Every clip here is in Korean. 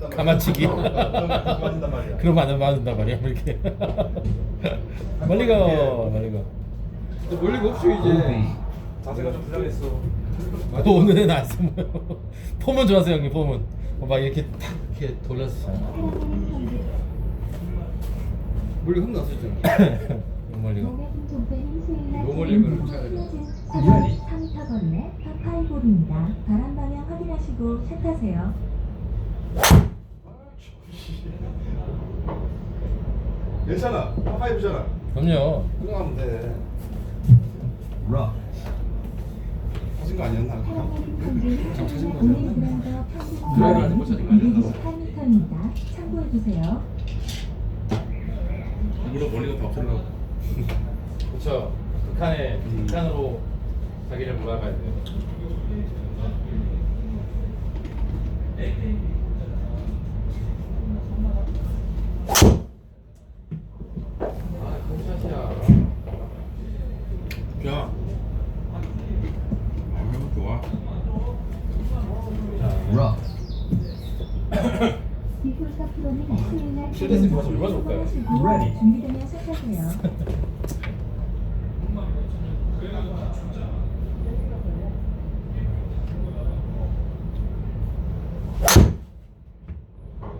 가마치기. 그럼 맞는단 말이야. 그럼 안 맞는단 말이야 이렇게. 멀리 가 멀리 가. 근데 멀리가 없죠 이제. 자세가 좀 불량했어. 또 오늘은 안 쓰면 폼은 좋아서 형님 폼은 어, 막 이렇게 탁 이렇게 돌렸어. 멀리 흠났었잖아. 멀리가. 노멀리그를 찾아야 3m 건네 파파이볼입니다. 바람 방향 확인하시고 샷 하세요. 괜찮아. 파이브잖아. 그럼요. 그냥 하면 돼. 하신 거 아니었나? 드라이브 하는 거 찾은 거 아니었나? 228m입니다. 참고해 주세요. 물론 멀리가 더 없으려고. 그렇죠. 극한의 극한으로 자기를 몰아가야 돼요. 야. 야. 아, 회복 좋아. 얼마? 준비되면 샷 하세요.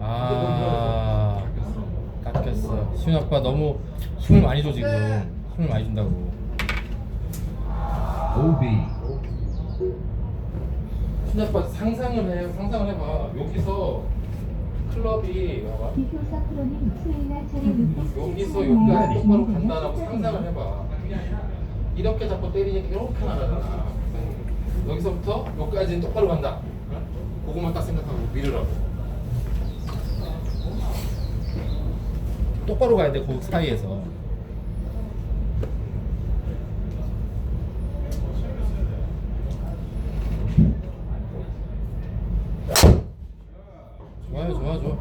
아, 깎였어. 너무 숨을 많이 줘 지금. 숨을 많이 준다고. 수윤 아빠 상상을 해. 상상을 해봐. 여기서 클럽이 봐봐. 비폴사 프로는 수요일 날 차례 여기서 여기까지 똑바로 간다라고 상상을 해봐. 이렇게 자꾸 때리니까 이렇게 나가잖아. 여기서부터 여기까지는 똑바로 간다. 어? 그것만 딱 생각하고 밀으라고. 똑바로 가야 돼, 그 사이에서. 좋아요, 좋아, 좋아.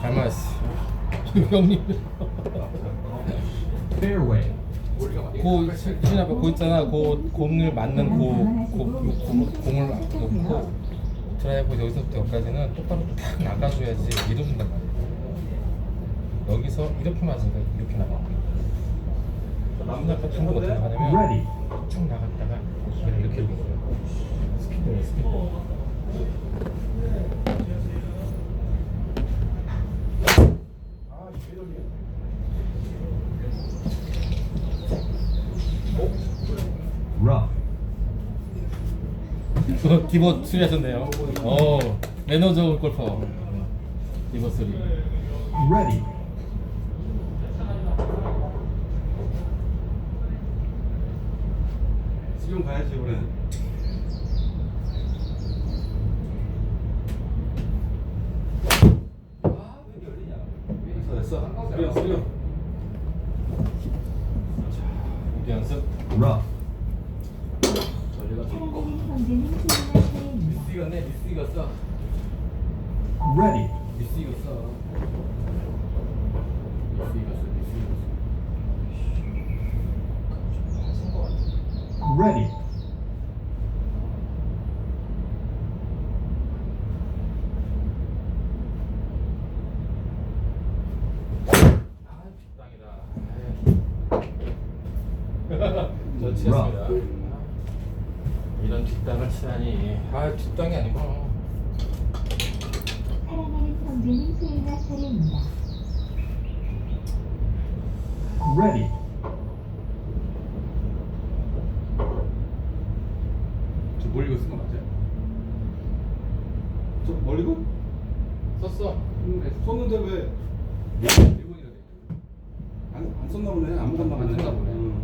잘 맞았어. 형님. 고 신아 고 있잖아. 고 공을 맞는 고, 고, 고 공을 놓고 드라이브 여기서부터 여기까지는 똑바로 탁 나가줘야지 밀어준단 말이야. 여기서 이렇게 맞으니까 이렇게 나가. 아빠 한국 어떻게 나가냐면 쭉 나갔다가 이렇게 이렇게 스피드를 스피드. 어, 기본 수리하셨네요. 어, 매너 좋은 골퍼. 기본 수리. 지금 가야지 이번에. 됐어 됐어. 수령 수령. 우리 연습. 저리가 사랑하는 형제는 수요일 날 차례입니다. 미스 이겼네, 미스 이겼어. 미스 이겼어. 미스 이겼어, 미스 이겼어. 하신 거 같아. 아, 뒷땅이다. 저 치겠습니다. 이런 뒷땅을 치다니. 아, 뒷땅이 아니고. 사랑하는 형제는 수요일 날 차례입니다. 저 멀리가 쓴거 맞아요? 저 멀리고? 썼어. 썼는데 왜? 일본이라 돼. 안, 안 썼나 보네. 안 먹었나 보네. 안 썼나 보네. 응.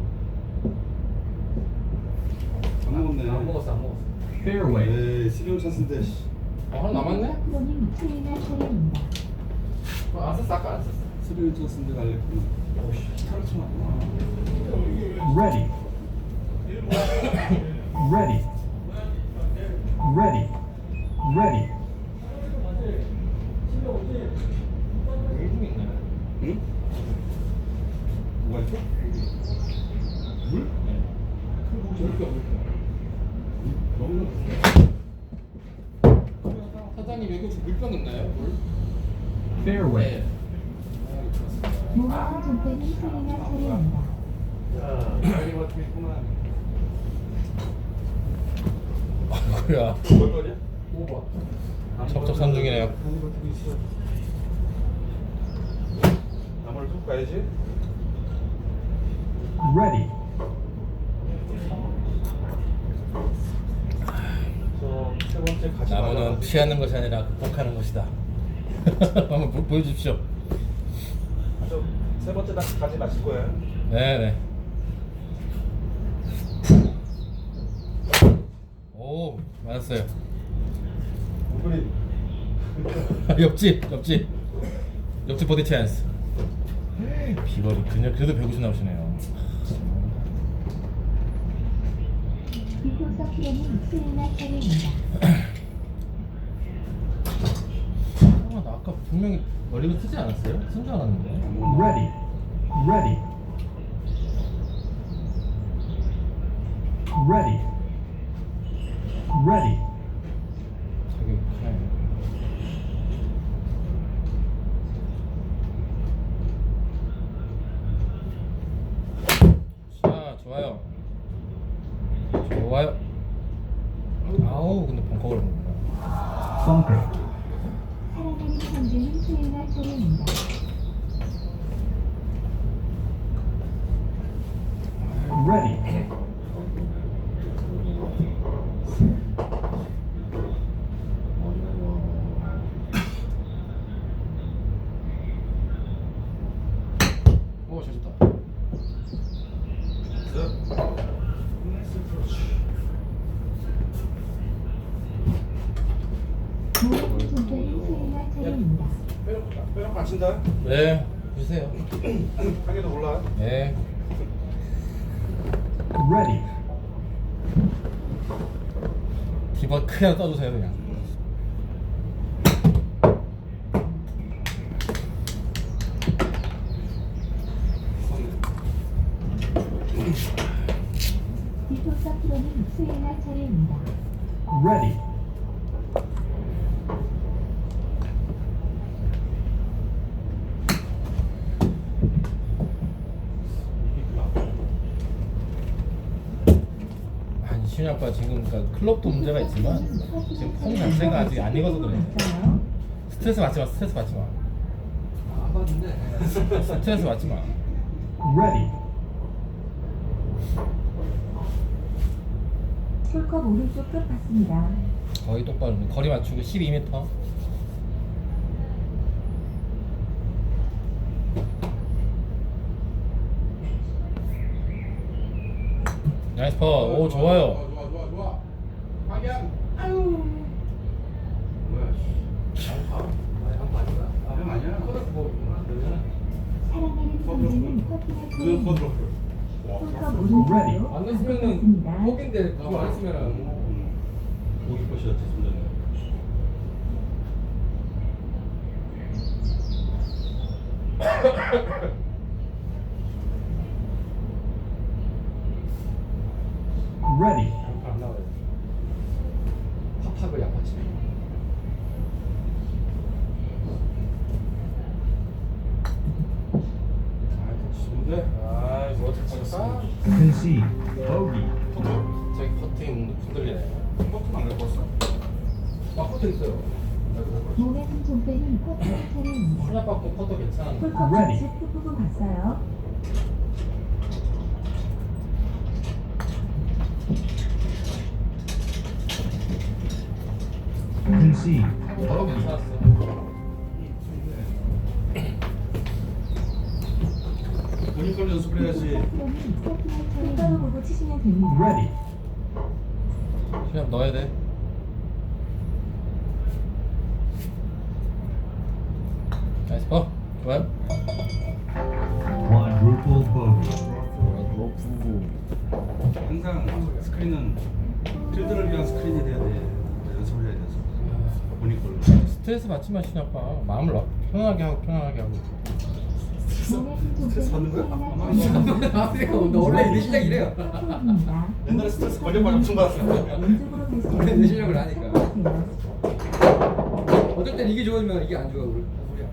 안 먹었네. 안 먹었어, 안 먹었어. 에이, 시리얼 찬스인데. 씨. 아, 하나 남았네? 프로님 수요일 날 차례입니다. 어, 안 썼어, 아까 안 썼어. 찬스인데 갈랬구나. 오씨, 타를 쳐놨구나. 일좀 있네. 응? 뭐가 있어? 물? 네. 너무 사장님 여기 혹시 물병 있나요? 물? Fairway. 아이고야. 거냐? 5번. 첩첩산 중이네요. 나무를 쭉 가야지. Ready. 저세 번째 가지 나무는 말라고. 피하는 것이 아니라 극복하는 것이다. 한번 보, 보여주십시오. 저세 번째 다 가지 마실 거예요. 네네. 오 맞았어요. 우리 옆집 옆집 옆집 버디 찬스. 비거리 그냥 그래도 150 나오시네요. 프로님 수리나 차례입니다. 아, 나 아까 분명히 멀리고 쓰지 않았어요? 쓴 줄 알았는데. Ready. Ready. Ready. Ready. 되게 하네. 자, 좋아요. 좋아요. 아우, 근데 벙커를 먹는다. Bunker. 사랑하는 선주는 수리나 차례입니다. Ready. 오, 잘 쳤다. 모바일 존대는 수리나 차례입니다. 맞춘다. 네, 주세요. 한 개도 올라. 네. Ready. 크게 하나 떠주세요, 그냥. 비교석 프로님 수리나 차례입니다. Ready. 아빠 지금 그러니까 클럽도 문제가 있지만 지금 폼 자체가 아직 안 익어서 그래. 스트레스 받지 마, 스트레스 받지 마. 안. 스트레스 받지 마. Ready. 풀컵 오른쪽 끝 봤습니다. 거의 똑바로 거리 맞추고 12m 나이스 퍼 오 좋아요 안 봤습니다. 포기인데 그거 안 했으면은 고기 것이었지 순전히. Ready. 수납받고 퍼도 괜찮은데 풀컵. 좌측 끝부분 봤어요? 퍼도 Bogey. 괜찮았어 본인 걸 연습을 해야지. 차례 보고 치시면 됩니다. Ready. 수납 넣어야 돼 스트레스 받지 마 신아빠 마음을 놔 편안하게 하고 편안하게 하고 스트레스 받는 거야? 차례입니다. 아프리카 온다. 원래 내 실력 이래요. 옛날에 스트레스 걸려봐 엄청 받았어. 왼쪽으로 보세요. 내 실력을 아니까. 생각하세요. 어떨 땐 이게 좋아지면 이게 안 좋아 소리야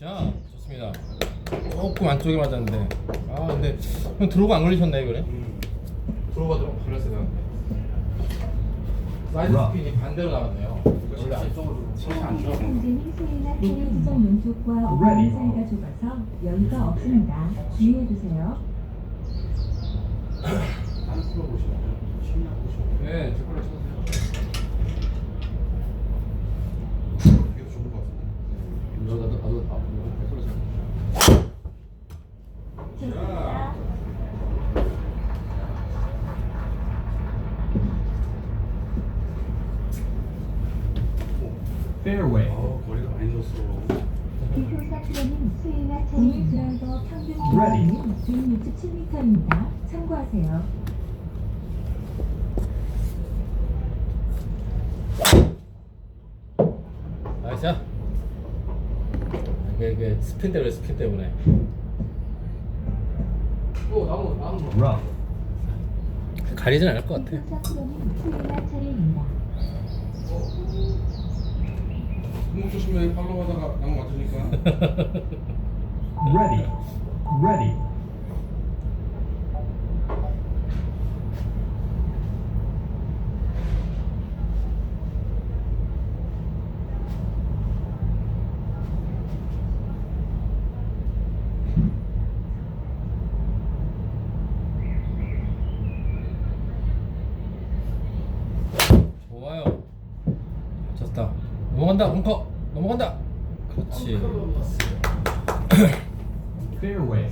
샷 좋습니다. 조금 안쪽에 맞았는데 아 근데 형 들어오고 안 걸리셨나요 이거는? 들어가더라고 걸렸어요. 사이드 라. 스핀이 반대로 나왔네요. 원래 안쪽으로 손이 안 좋아. 현재는 체리 지점 왼쪽과 오른쪽 사이가 좁아서 여유가 없습니다. 주의해주세요. 다른 프로 보시면 심리학 보시면 네 이게 좋은 것 같은데. 나도 나도 나도 앞으로 제걸로 쳐 좋습니다. Fairway. 어 거리가 많이 졌어. 준 67m입니다. 참고하세요. 나이스. 이게, 이게 스핀 때문에 스핀 때문에 Rough. 가리진 않을 것 같아. 공목 조심해 팔로우 하다가 나무 맞으니까 Ready. Ready. 좋아요. 쳤다. 넘어간다. 벙커. 넘어간다. 그렇지. Fairway.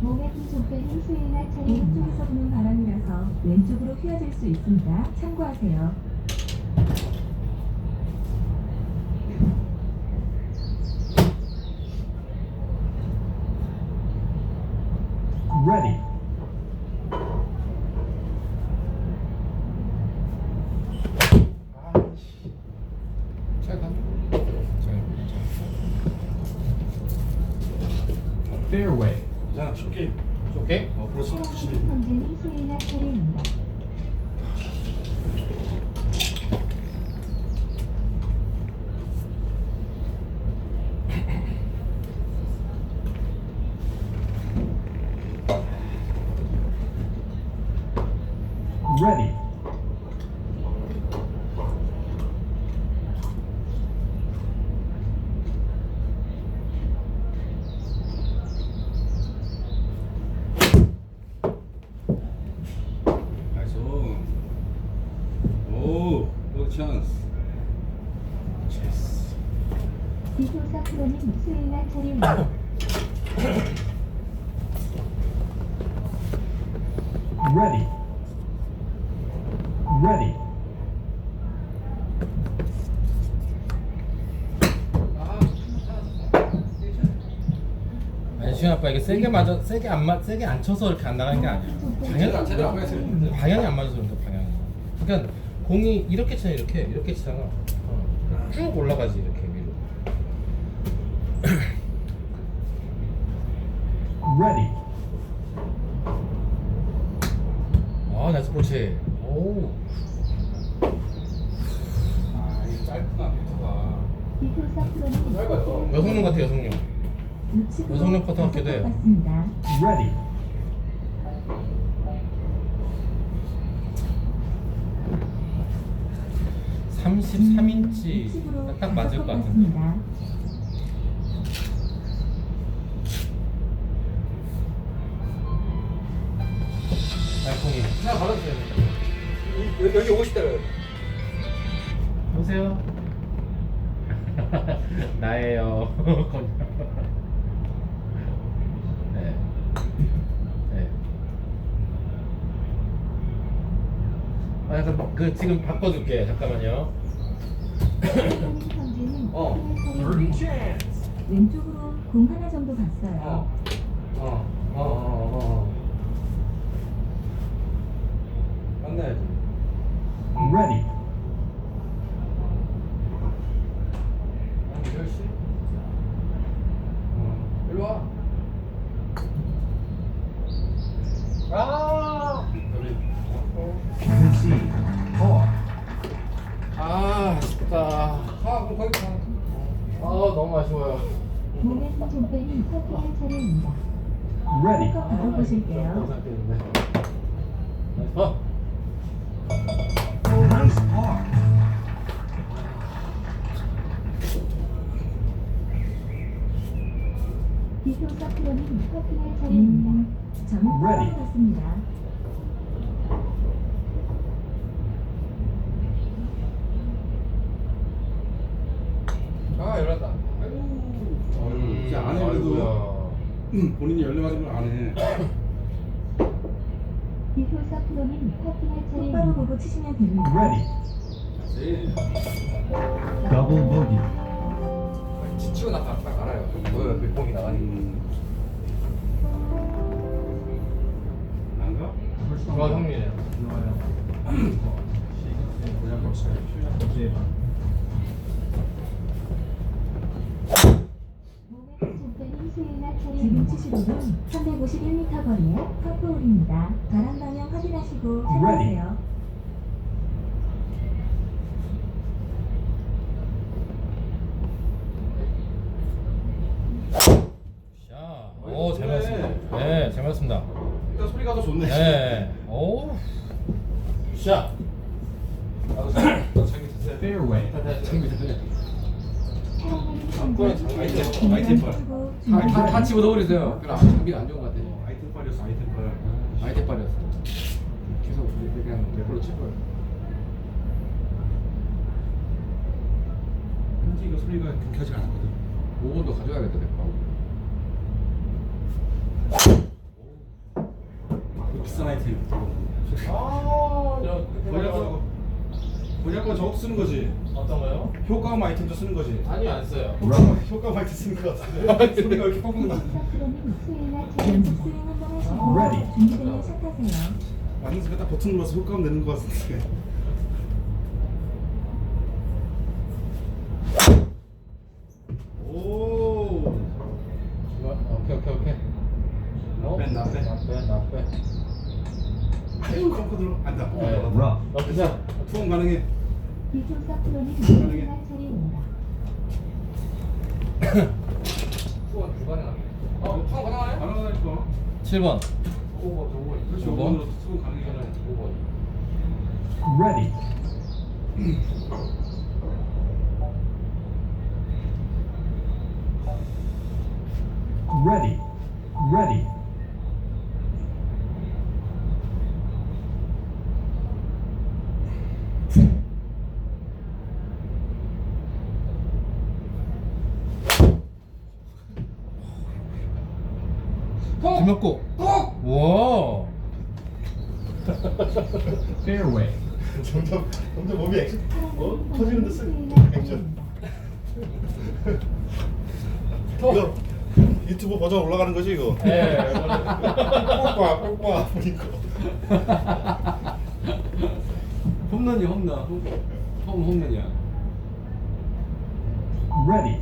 몸에 힘 좁혀진 수위나 체리 왼쪽에서 부는 바람이라서 왼쪽으로 휘어질 수 있습니다. 참고하세요. Ready. 잘 가. Fairway. 자, 쉽게. 오케이. 어, 그렇지. 푸시네. 현재는 수위나 체리입니다. Ready. 나이스. 오, 굿 찬스. 체스. 비교사 프로님 수위나 체리입니다. Ready. Ready. 아니 시현 아빠 이게 세게 맞아 세게 안 맞, 세게 안 쳐서 이렇게 안 나가는 게 아니야. 제대로 제대로 안 맞았어요. 방향이 안 맞아서 그런데 방향이. 그러니까 공이 이렇게 치잖아 이렇게 이렇게 치잖아. 어. 쭉 올라가지 이렇게 위로. Ready. 아 나이스 그렇지. 오. 아 이거 짧구나 프로님 짧아요 여성용 같아 여성용. 여성용 같기도 해요. 같습니다. Ready. 삼 33인치 우측으로 딱 맞을 것 같은데. 여기, 여기 오고 싶다 그래요 보세요. 나예요. 네. 네. 아, 잠깐 그 지금 바꿔줄게. 잠깐만요. 어. 체리입니다. 왼쪽으로 공 하나 정도 봤어요. 어어어어어 철수? 어. 일로 와. 아. 우리. 김씨. 어. 어. 아, 아쉽다. 아, 그럼 거기 가. 어. 아, 너무 아쉬워요. 고객 돈페이 커피 한 차례입니다. Ready. 커피 보실게요. 어. 아, 아, 아. 어. 차례입니다. Ready. 아 열렸다. 어휴, 이제 안 해, 그래도. 본인이 열려 걸안 해. 비교 서프로님 커피할 차례입니다. 똑바로 보고 치시면 됩니다. Ready. 네. Double bogey. 지치고 나서 딱 알아요. 뭐야 그 공이 나가니. 음. 빼니 수행할 차례입니다. 지금 치시로는 351m 거리의 파포홀입니다. 바람 방향 확인하시고. 시작하세요. 자, 오, 잘 맞습니다. 네, 잘 맞습니다. 일단 소리가 더 좋네. 네, 오, 자, 나도 장- 나도 장기 드세요. Fairway. 아이템, 아이템 빨. 다, 다, 다 집어 넣어버리세요. 그럼 장비가 안 좋은 것 같아. 어, 아이템 빨이었어, 아이템 빨. 아이템 빨이었어. 계속 그냥 몇 걸로 칠 거예요. 현지 이거 소리가 경쾌하지 않았거든. 5번도 가져야겠다, 내 거. 그 비싼 아이템. 아, 저뭐 뭐냐고 저거 쓰는 거지. 어떤 거요? 효과음 아이템도 쓰는 거지. 아니요, 안 써요. 효과음, 효과음 아이템 쓰는 거 같은데. 소리가 왜 이렇게 뻥뻥 나? 맞는 순간 딱 버튼 눌러서 효과음 내는 거 같은데. 오. 좋아. 오케이, 오케이, 오케이. 나빼, 나 빼. 나 빼, 나 빼. 아유, 컴퓨터 들어. 안다. 네. Rough. 나쁘자. 투혼 가능해. 비교 서프로님 수행할 차례입니다. 투원 불가능하네. 어, 투원 가능하네? 가능하다니까. 7번. 5번, 5번. 그렇지, 오 번. 5번으로 투혼 가능해잖아. 5번. Ready. Ready. Ready. 김혁고. 와. Fairway. 점점, 점점 몸이 액션, 어? 터지는 듯 쓰- 액션. 이거 유튜브 버전 올라가는 거지 이거? 예. 뽕빠 뽕빠 보니까 홈런이 홈런 홈, 홈 홈런이야 Ready.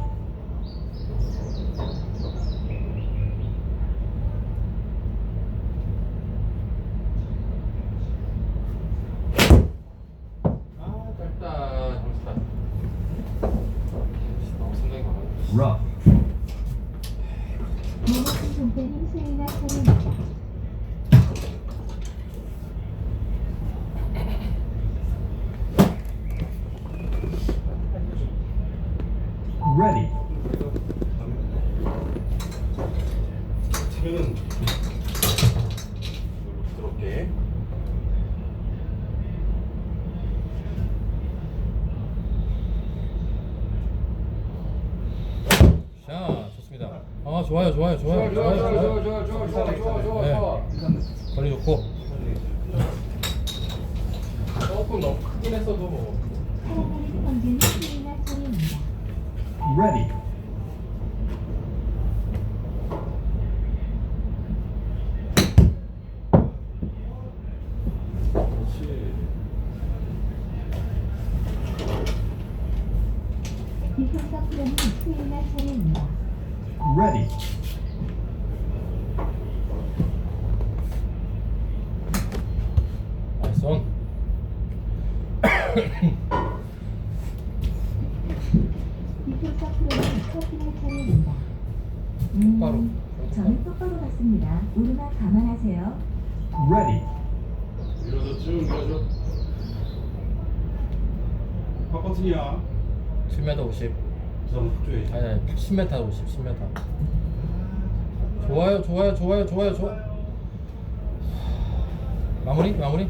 Ready. Ready. 부산 아니 아니 10m 50 10m 좋아요 좋아요 좋아요 좋아요 좋아 마무리 마무리.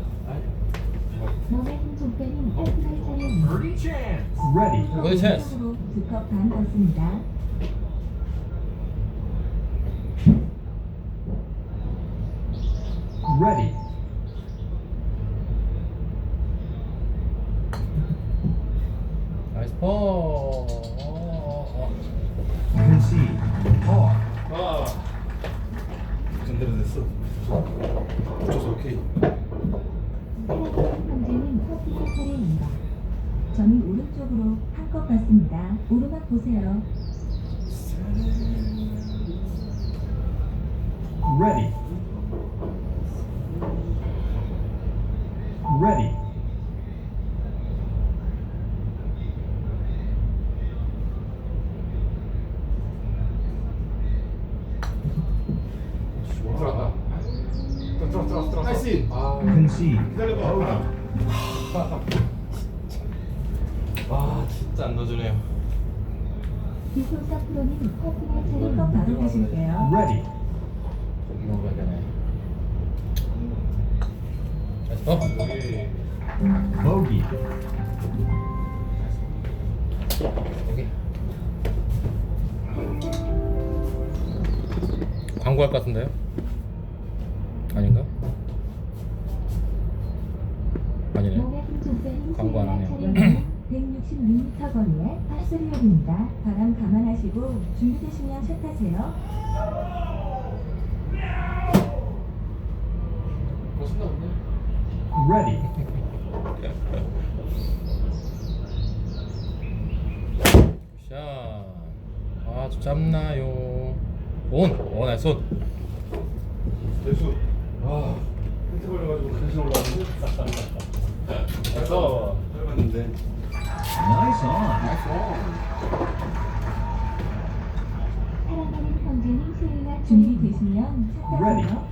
Birdie chance. Ready. 어디 찬스? 두컵 반 떴습니다. Ready. 나이스 퍼 쪽으로 한컵 갔습니다. 오르막 보세요. Ready. 와 진짜 안 넣어주네요 비소사 프로님 커팅할 차례 컵 바로 가실게요. Ready. 고기 먹어야 되네 Bogey. 여기 광고할 것 같은데요? 아닌가? 아니네 몸의 힘 종대는 광고 안 하네요. 차례입니다. 166m 거리의 파스리업입니다. 바람 감안하시고 준비되시면 샷하세요. 멋있나 본데 Ready. 샷 아주 짧나요 온! 어 나이스 온 대수 아 힌트 걸려가지고 다시 올라왔는데 나이스 짧았는데 Nice on. 사랑하는 현재님 수행할 준비되시면 Ready. 샷하세요.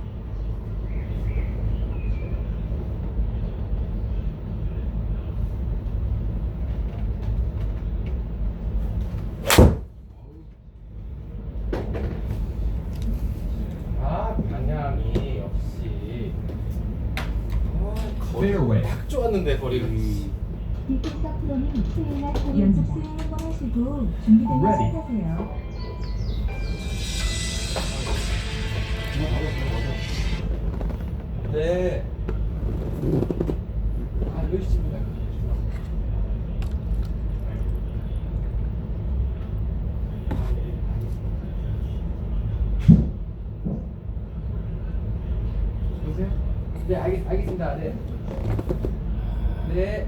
아 방향이 역시 Fairway. 딱 좋았는데 거리가 비소사 프로님 수행할 차례 연습 스윙 하시고 준비되면. 샷하세요. 네아 여기 집니다 보세요 네 알겠, 알겠습니다 네 네.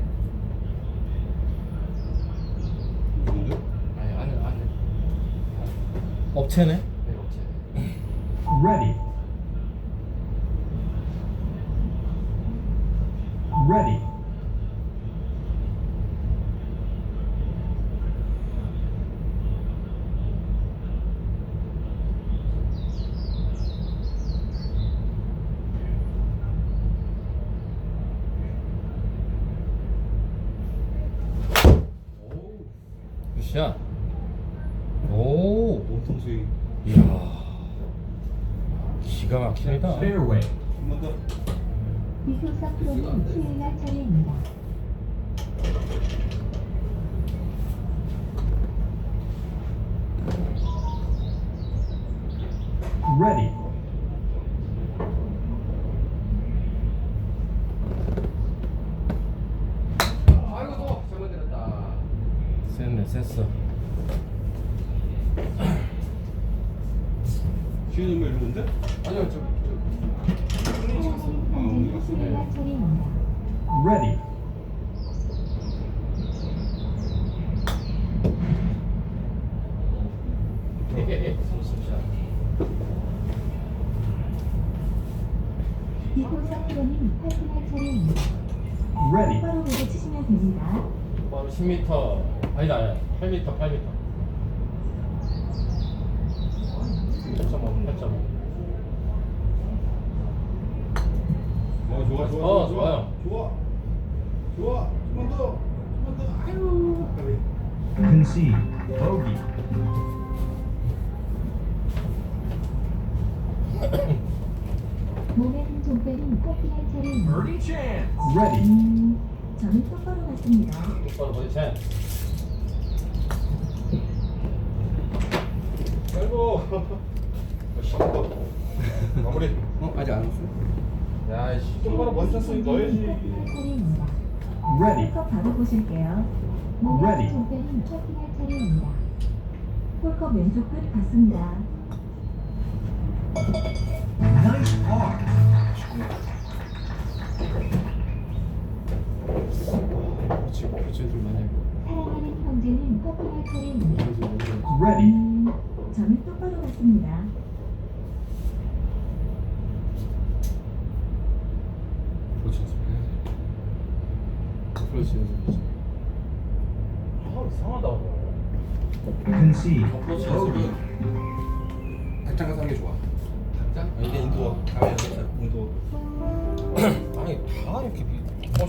누군데? 아니 안에 안에 업체네 네 없지 Ready. Ready. 굿샷 오 몸통 스윙 이야 기가 막힙니다 Fairway. 한번 더 비소사 프로님 수행할 차례입니다. 2호선님 탈승할 차례입니다. Ready. 바로 내려치시면 됩니다. 바로 10m 아니다 아니 8m 8m 8.5 8.5 어, 좋아, 좋아, 어, 좋아요. 좋아. 좋아. 좀만 더. 좀만 더. 아유. Concede. Bogey. 몸에 커피할 차례입니다. Birdie chance. Ready. 음, 저는 똑바로 갔습니다. 똑바로 버디 차. 아이고 샷도 마무리 어 아직 안 왔어요? 야, 씨. 똑바로 먼 찬스 넣어야지 커피할 차례입니다. Ready. 컵 바로 보실게요. 몸에 Ready. 커피할 차례입니다. 홀컵 왼쪽 끝 갔습니다. Nice par. 지금 교체들 많이 사랑하는 형제는 커피할 차례입니다. Ready. 음, 저는 똑바로 갔습니다. 그렇지 그렇지 아, 이상하다. Concede. 어프로치 Bogey. 연습은 닭장 가서 하는 게 좋아 인도어 다음에 인도어 아니, 다 이렇게 스피커